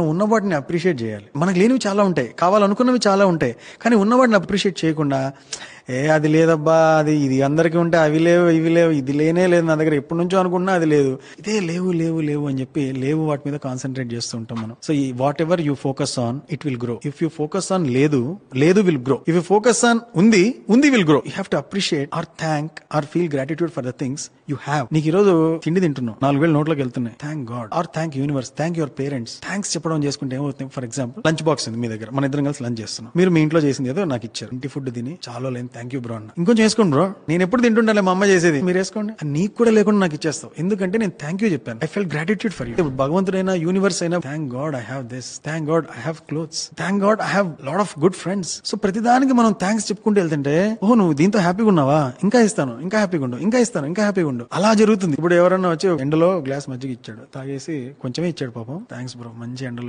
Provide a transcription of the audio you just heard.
మనం ఉన్నవాటిని అప్రిషియేట్ చేయాలి. మనకు లేనివి చాలా ఉంటాయి. కావాలనుకున్నవి చాలా ఉంటాయి. కానీ ఉన్నవాటిని అప్రిషియేట్ చేయకుండా ఏ అది లేదబ్బా అది ఇది అందరికీ ఉంటే అవి లేవు ఇవి లేవు ఇది లేనే లేదు నా దగ్గర. ఎప్పటి నుంచో అనుకున్నా అది లేదు. ఇదే లేవు లేవు లేవు అని చెప్పి లేవు వాటి మీద కాన్సన్ట్రేట్ చేస్తూ ఉంటాం మనం. సో ఈ whatever you focus on it will grow if you focus on లేదు లేదు will grow if you focus on ఉంది ఉంది will grow you have to appreciate or thank or feel gratitude for the things you have నీకు ఈ రోజు తిండి తింటున్నావు. నాలుగు వేలు నోట్లోకి వెళ్తున్నాయి. Thank God or thank universe thank your parents thanks చెప్పడం చేసుకుంటే ఏమవుతుంది? ఫర్ ఎగ్జాంపుల్ లంచ్ బాక్స్ ఉంది మీ దగ్గర. మన ఇద్దరం కలిసి లంచ్ చేస్తున్నాం. మీరు మీ ఇంట్లో చేసింది ఏదో నాకు ఇచ్చారు. ఇంటి ఫుడ్ తిని చాలా లేని థ్యాంక్ యూ బ్రో అన్న. ఇంకొంచెం వేసుకోండి బ్రో నేను ఎప్పుడు తింటుండాలి మా అమ్మ చేసేది. మీరు వేసుకోండి. నీకు కూడా లేకుండా నాకు ఇచ్చేస్తావు. ఎందుకంటే నేను థ్యాంక్ యూ చెప్పాను. I feel gratitude for you భగవంతుడైనా universe అయినా thank God I have this thank God I have clothes thank God I have lot of good friends so ప్రతిదానికి మనం థ్యాంక్స్ చెప్పుకుంటూ వెళ్తుంటే ఓ నువ్వు దీంతో హ్యాపీగా ఉన్నావా? ఇంకా ఇస్తాను ఇంకా హ్యాపీగా ఉండు ఇంకా ఇస్తాను ఇంకా హ్యాపీగా ఉండు. అలా జరుగుతుంది. ఇప్పుడు ఎవరన్నా వచ్చి ఎండలో గ్లాస్ మజ్జిగ ఇచ్చాడు తాగేసి కొంచెమే ఇచ్చాడు పాపం. థ్యాంక్స్ బ్రో మంచి ఎండలో.